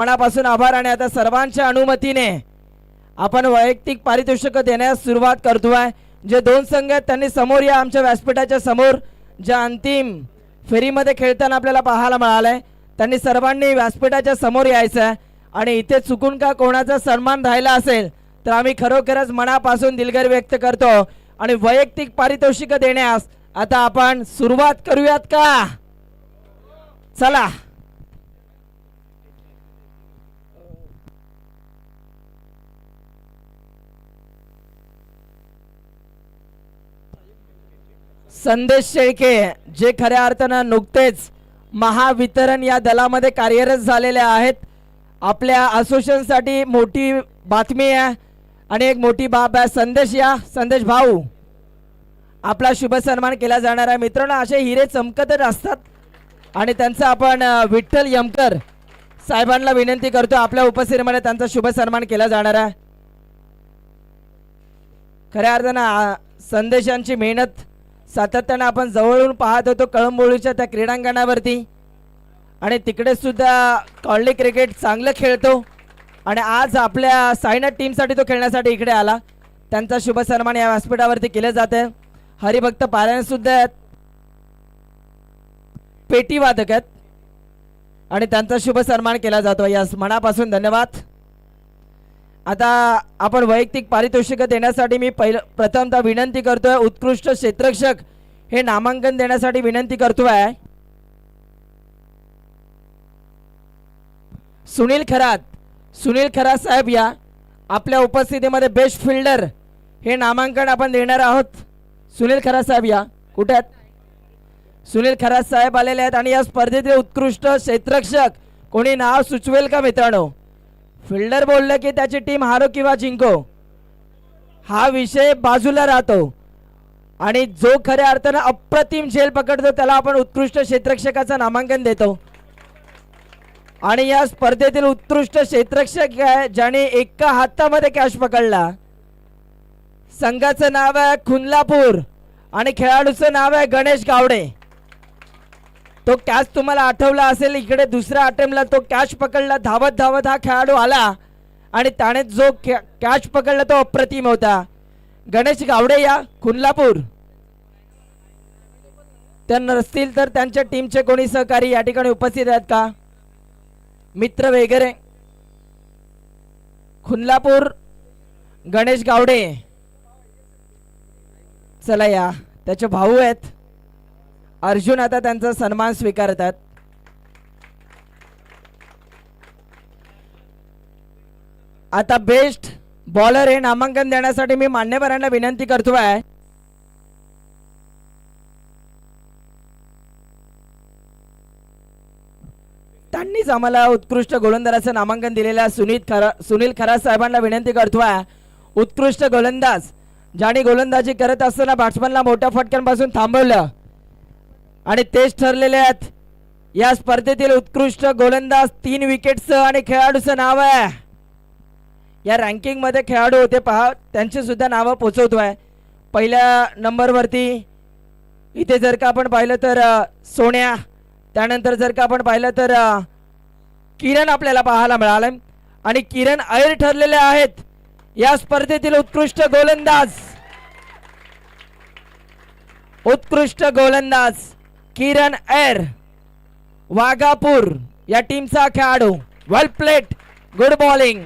मनापासून आभार आणि आता सर्वांच्या अनुमतीने आपण वैयक्तिक पारितोषिक देण्यास सुरुवात करतो आहे. जे दोन संघ आहेत त्यांनी समोर या आमच्या व्यासपीठाच्या समोर ज्या अंतिम फेरीमध्ये खेळताना आपल्याला पाहायला मिळालंय त्यांनी सर्वांनी व्यासपीठाच्या समोर यायचं आहे. आणि इथे चुकून का कोणाचा सन्मान राहिला असेल तर आम्ही खरोखरच मनापासून दिलगिरी व्यक्त करतो. आणि वैयक्तिक पारितोषिक देण्यास आता आपण सुरुवात करूयात का? चला. संदेश शेळके जे खऱ्या अर्थानं नुकतेच महावितरण या दलामध्ये कार्यरत झालेले आहेत. आपल्या असोसिएशनसाठी मोठी बातमी आहे आणि एक मोठी बाब आहे संदेश या संदेश भाऊ. आपला शुभ सन्मान केला जाणार आहे. मित्रांनो असे हिरे चमकतच असतात आणि त्यांचं आपण विठ्ठल यमकर साहेबांना विनंती करतो आपल्या उपस्थितीमध्ये त्यांचा शुभ सन्मान केला जाणार आहे. खऱ्या अर्थानं संदेशांची मेहनत सातत्यानं आपण जवळून पाहत होतो कळंबोळीच्या त्या क्रीडांगणावरती. आणि तिकडे सुद्धा कॉलनी क्रिकेट चांगलं खेळतो. आणि आज आपल्या सायनाथ टीमसाठी तो खेळण्यासाठी इकडे आला. त्यांचा शुभ सन्मान या व्यासपीठावरती केलं जातं हरिभक्त पारायण सुद्धा आहेत. पेटीवादक आहेत. आणि त्यांचा शुभ सन्मान केला जातो. यास मनापासून धन्यवाद. आता आपण वैयक्तिक पारितोषिक देण्यासाठी मी पहिलं प्रथमतः विनंती करतोय उत्कृष्ट क्षेत्रक्षक हे नामांकन देण्यासाठी विनंती करतोय. सुनील खरात सुनील खरात साहेब या. आपल्या उपस्थितीमध्ये बेस्ट फिल्डर हे नामांकन आपण देणार आहोत. सुनील खरात साहेब या. कुठे आहेत? सुनील खरात साहेब आलेले आहेत आणि या स्पर्धेतले उत्कृष्ट क्षेत्रक्षक कोणी नाव सुचवेल का मित्रांनो? फिल्डर बोललं की त्याची टीम हारो किंवा जिंको. हा विषय बाजूला राहतो. आणि जो खऱ्या अर्थानं अप्रतिम झेल पकडतो त्याला आपण उत्कृष्ट क्षेत्रक्षकाचं नामांकन देतो. आणि या स्पर्धेतील उत्कृष्ट क्षेत्रक्षक आहे ज्याने एका हातामध्ये कॅश पकडला. संघाचं नाव आहे खुनलापूर आणि खेळाडूचं नाव आहे गणेश गावडे. तो कॅच तुम्हाला आठवला असेल इकडे दुसऱ्या अटेम्पला तो कॅच पकडला धावत धावत हा खेळाडू आला. आणि त्याने जो कॅच पकडला तो अप्रतिम होता. गणेश गावडे या खुनलापूर त्या नसतील तर त्यांच्या टीमचे कोणी सहकारी या ठिकाणी उपस्थित आहेत का? मित्र वगैरे. खुनलापूर गणेश गावडे. चला या त्याचे भाऊ आहेत. अर्जुन आता त्यांचा सन्मान स्वीकारतात. आता बेस्ट बॉलर हे नामांकन देण्यासाठी मी मान्यवरांना विनंती करतोय त्यांनीच आम्हाला उत्कृष्ट गोलंदाजाचं नामांकन दिलेल्या सुनील खरा सुनील खरा साहेबांना विनंती करतोय उत्कृष्ट गोलंदाज ज्याने गोलंदाजी करत असताना बॅट्समनला मोठ्या फटक्यांपासून थांबवलं. आणि तेच ठरलेले आहेत. या स्पर्धेतील उत्कृष्ट गोलंदाज तीन विकेटचं आणि खेळाडूचं नाव आहे. या रँकिंगमध्ये खेळाडू होते पहा त्यांची सुद्धा नावं आहे. पहिल्या नंबरवरती इथे जर का आपण पाहिलं तर सोन्या. त्यानंतर जर का आपण पाहिलं तर किरण आपल्याला पाहायला मिळालं. आणि किरण ऐर ठरलेले आहेत. या स्पर्धेतील उत्कृष्ट गोलंदाज. उत्कृष्ट गोलंदाज. किरण एर वाघापूर या टीमचा खेळाडू. Well played good bowling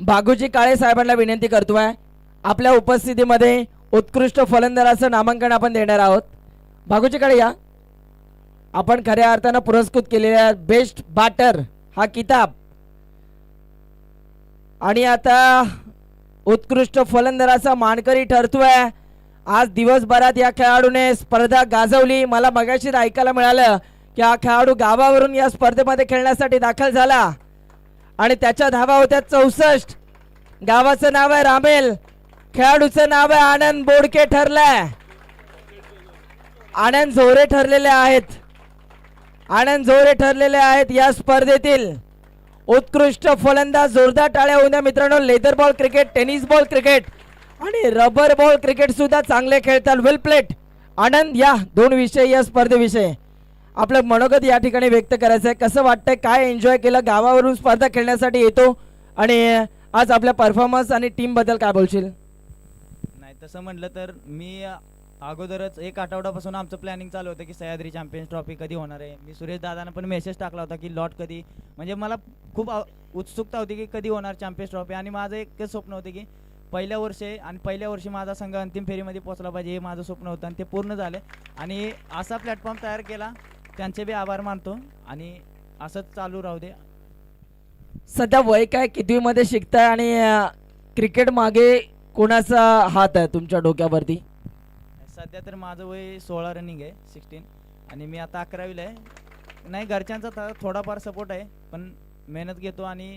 Baguji Kale साहेबांना विनंती करतोय आपल्या उपस्थितीमध्ये उत्कृष्ट फलंदाजाचं नामांकन आपण देणार आहोत. बागूजी काळे या. आपण खऱ्या अर्थानं पुरस्कृत केलेल्या बेस्ट बॅटर हा किताब आणि आता उत्कृष्ट फलंदाजाचा मानकरी ठरतोय. आज दिवसभरात या खेळाडूने स्पर्धा गाजवली. मला मगाशीच ऐकायला मिळालं की हा खेळाडू गावावरून या स्पर्धेमध्ये खेळण्यासाठी दाखल झाला. आणि त्याच्या धावा होत्या चौसष्ट. गावाचं नाव आहे रामेल. खेळाडूचं नाव आहे आनंद बोडके ठरलाय. आनंद झोरे ठरलेले आहेत. आनंद झोरे ठरलेले आहेत या स्पर्धेतील. उत्कृष्ट फलंदाज जोरदार टाळ्या होऊन मित्रांनो. Leather ball cricket tennis ball cricket आणि रबर बॉल क्रिकेट सुद्धा चांगले खेळतात. वेल प्लेट आनंद या दोन विषय या स्पर्धेविषयी आपलं मनोगत या ठिकाणी व्यक्त करायचं आहे कसं वाटतंय काय एन्जॉय केलं गावावरून स्पर्धा खेळण्यासाठी येतो आणि आज आपल्या परफॉर्मन्स आणि टीमबद्दल काय बोलशील? नाही तसं म्हटलं तर मी अगोदरच एक आठवड्यापासून आमचं प्लॅनिंग चालू होतं की सह्याद्री चॅम्पियन्स ट्रॉफी कधी होणार आहे. मी सुरेश दादांना पण मेसेज टाकला होता की लॉट कधी. म्हणजे मला खूप उत्सुकता होती की कधी होणार चॅम्पियन्स ट्रॉफी आणि माझं एक स्वप्न होतं की पहिल्या वर्षी आणि पहिल्या वर्षी माझा संघ अंतिम फेरीमध्ये पोहोचला पाहिजे हे माझं स्वप्न होतं आणि ते पूर्ण झालं. आणि असा प्लॅटफॉर्म तयार केला. त्यांचे बी आभार मानतो. आणि असंच चालू राहू दे. सध्या वय काय कितवीमध्ये शिकताय आणि क्रिकेट मागे कोणाचा हात आहे तुमच्या डोक्यावरती? सध्या तर माझं वय सोळा रनिंग आहे सिक्स्टीन आणि मी आता अकरावीला आहे. नाही घरच्यांचा तर थोडाफार सपोर्ट आहे पण मेहनत घेतो आणि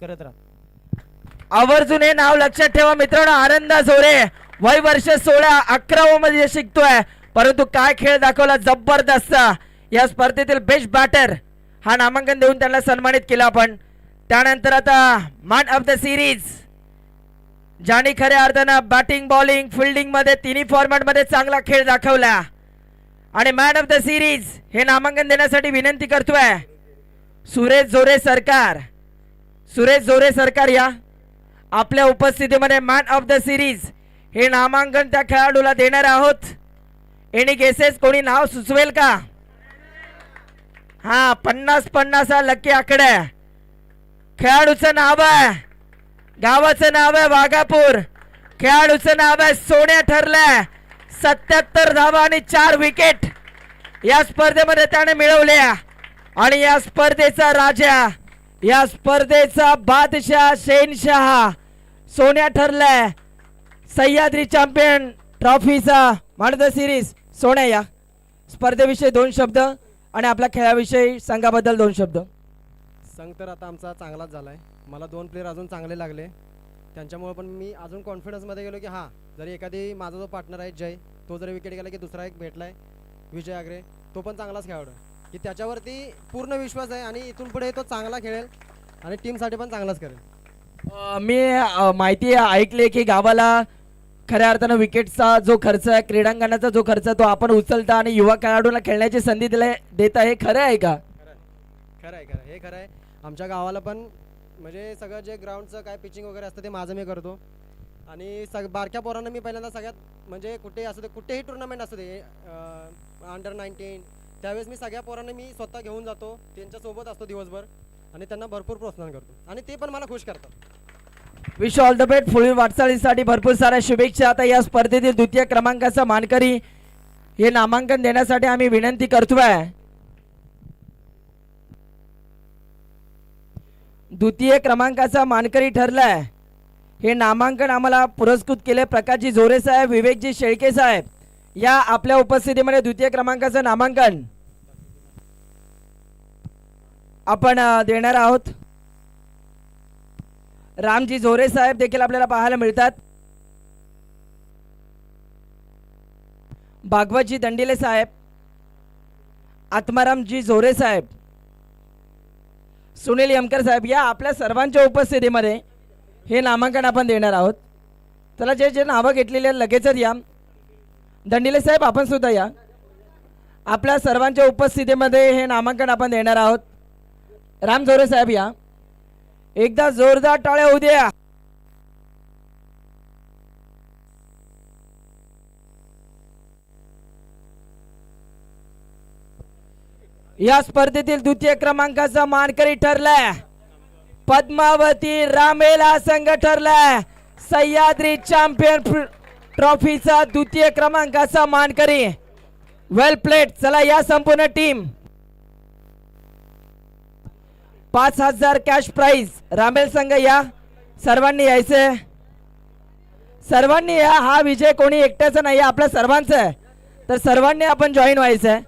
करत राहतो. आवर्जून हे नाव लक्षात ठेवा मित्रांनो आनंदा झोरे वय वर्ष सोळा अकरावं मध्ये शिकतोय. परंतु काय खेळ दाखवला जबरदस्त. या स्पर्धेतील बेस्ट बॅटर हा नामांकन देऊन त्यांना सन्मानित केला आपण. त्यानंतर आता मॅन ऑफ द सिरीज ज्याने खऱ्या अर्थानं बॅटिंग बॉलिंग फिल्डिंगमध्ये तिन्ही फॉर्मॅटमध्ये चांगला खेळ दाखवला. आणि मॅन ऑफ द सिरीज हे नामांकन देण्यासाठी विनंती करतोय. सुरेश जोरे सरकार. सुरेश जोरे सरकार या. आपल्या उपस्थितीमध्ये मॅन ऑफ द सिरीज हे नामांकन त्या खेळाडूला देणार आहोत. एनी गेसेस कोणी नाव सुचवेल का? हा पन्नास पन्नास हा लकी आकडे. खेळाडूचं नाव आहे. गावाचं नाव आहे वाघापूर. खेळाडूचं नाव आहे सोन्या ठरलंय. सत्याहत्तर धावा आणि चार विकेट या स्पर्धेमध्ये त्याने मिळवल्या आणि या स्पर्धेचा राजा या स्पर्धेचा बादशाह शेनशाह. सोन्या ठरलाय. सह्याद्री चॅम्पियन ट्रॉफीचा मानद सिरीज सोन्या या. स्पर्धेविषयी दोन शब्द आणि आपल्या खेळाविषयी संघाबद्दल दोन शब्द. संघ तर आता आमचा चांगलाच झाला आहे. मला दोन प्लेअर अजून चांगले लागले. त्यांच्यामुळे पण मी अजून कॉन्फिडन्समध्ये गेलो की हां जरी एखादी माझा जो पार्टनर आहे जय तो जर विकेट गेला की दुसरा एक भेटला आहे विजय आगरे तो पण चांगलाच खेळाडू आहे. की त्याच्यावरती पूर्ण विश्वास आहे आणि इथून पुढे तो चांगला खेळेल आणि टीमसाठी पण चांगलाच करेल. मी माहिती ऐकली की गावाला खऱ्या अर्थानं विकेटचा जो खर्च आहे क्रीडांगणाचा जो खर्च आहे तो आपण उचलता आणि युवा खेळाडूंना खेळण्याची संधी दिले देता हे खरं आहे का? खरं आहे खरं आहे. हे खरं आहे. आमच्या गावाला पण म्हणजे सगळं जे ग्राउंडचं काय पिचिंग वगैरे असतं ते माझं मी करतो. आणि सग बारक्या पोरांना मी पहिल्यांदा सगळ्यात म्हणजे कुठे असू दे कुठेही टुर्नामेंट असू दे अंडर नाईन्टीन त्यावेळेस मी सगळ्या पोरांना मी स्वतः घेऊन जातो त्यांच्यासोबत असतो दिवसभर आणि त्यांना भरपूर प्रोत्साहन करतो. आणि ते पण मला खुश करतात. विश ऑल द बेस्ट पुढील वाटचालीसाठी भरपूर साऱ्या शुभेच्छा. आता या स्पर्धेतील द्वितीय क्रमांकाचा मानकरी हे नामांकन देण्यासाठी आम्ही विनंती करतोय. द्वितीय क्रमांकाचा मानकरी ठरलाय. हे नामांकन आम्हाला पुरस्कृत केले प्रकाशजी झोरे साहेब विवेकजी शेळके साहेब. या आपल्या उपस्थितीमध्ये द्वितीय क्रमांकाचं नामांकन आपण देणार आहोत. रामजी झोरे साहेब देखील आपल्याला पाहायला मिळतात. भागवतजी दंडिले साहेब. आत्मारामजी झोरे साहेब. सुनील यमकर साहेब या आपल्या सर्वांच्या उपस्थितीमध्ये हे नामांकन आपण देणार आहोत. त्याला जे जे नावं घेतलेली आहेत लगेचच या. दंडिले साहेब आपण सुद्धा या. आपल्या सर्वांच्या उपस्थितीमध्ये हे नामांकन आपण देणार आहोत. राम झोरे साहेब या. एकदा जोरदार टाळ्या होऊ या स्पर्धेतील द्वितीय क्रमांकाचा मानकरी ठरलाय. पद्मावती रामेला संघ ठरलाय. सह्याद्री चॅम्पियन ट्रॉफीचा द्वितीय क्रमांकाचा मानकरी. वेल प्लेट चला या संपूर्ण टीम पाच हजार कॅश प्राइज रामेल संघ या. सर्वांनी यायचंय सर्वांनी या. हा विजय कोणी एकट्याचा नाही आहे, आपल्या सर्वांचा आहे. तर सर्वांनी आपण जॉईन व्हायचंय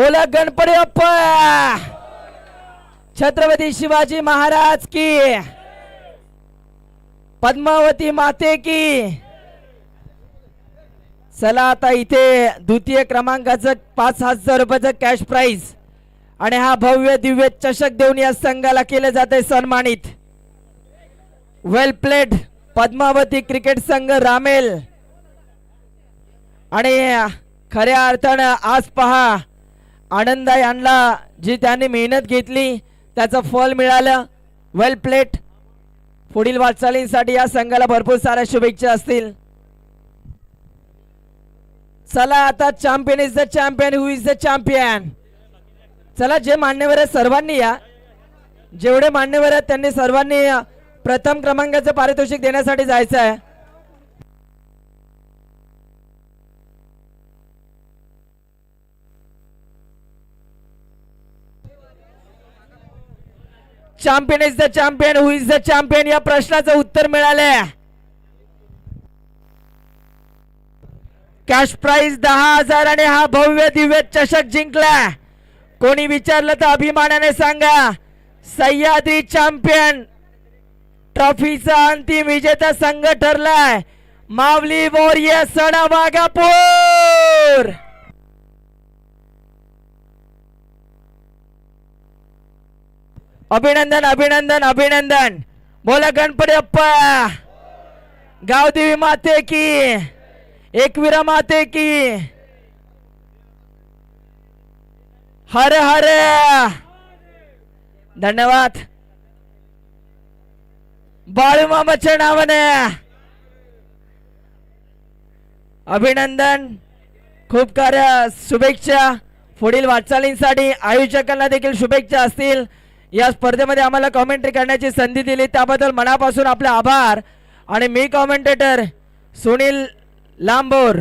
बोला गणपती अप्पा छत्रपती शिवाजी महाराज की! पद्मावती माते की! चला आता इथे द्वितीय क्रमांकाचं पाच हजार रुपयाचं कॅश प्राइज आणि हा भव्य दिव्य चषक देऊन या संघाला केलं जाते सन्मानित. वेल प्लेड पद्मावती क्रिकेट संघ रामेल. आणि खऱ्या अर्थानं आज पहा आनंद यांना जी त्यांनी मेहनत घेतली त्याचं फल मिळालं. वेल प्लेट पुढील वाटचालींसाठी या संघाला भरपूर साऱ्या शुभेच्छा असतील. चला आता champion is the champion who is the champion चला जे मान्यवर आहेत सर्वांनी या. जेवढे मान्यवर आहेत त्यांनी सर्वांनी प्रथम क्रमांकाचं पारितोषिक देण्यासाठी जायचं आहे champion is the champion who is the champion या प्रश्नाचं उत्तर मिळालंय. कॅश प्राइज दहा हजार आणि हा भव्य दिव्य चषक जिंकला कोणी विचारलं तर अभिमानाने सांगा सह्याद्री चॅम्पियन ट्रॉफीचा अंतिम विजेता संघ ठरलाय. मावली वॉरियर सणा वाघापूर अभिनंदन अभिनंदन अभिनंदन. बोला गणपती अप्पा. गावदेवी माते की. एकवीरा माते की. हर हर. धन्यवाद. बाळूमामाच्या नावाने. अभिनंदन. खूप कार्य शुभेच्छा. पुढील वाटचालींसाठी आयोजकांना देखील शुभेच्छा असतील. या स्पर्धेमध्ये आम्हाला कॉमेंट्री करण्याची संधी दिली. त्याबद्दल मनापासून आपले आभार. आणि मी कॉमेंटेटर सुनील लांबोर.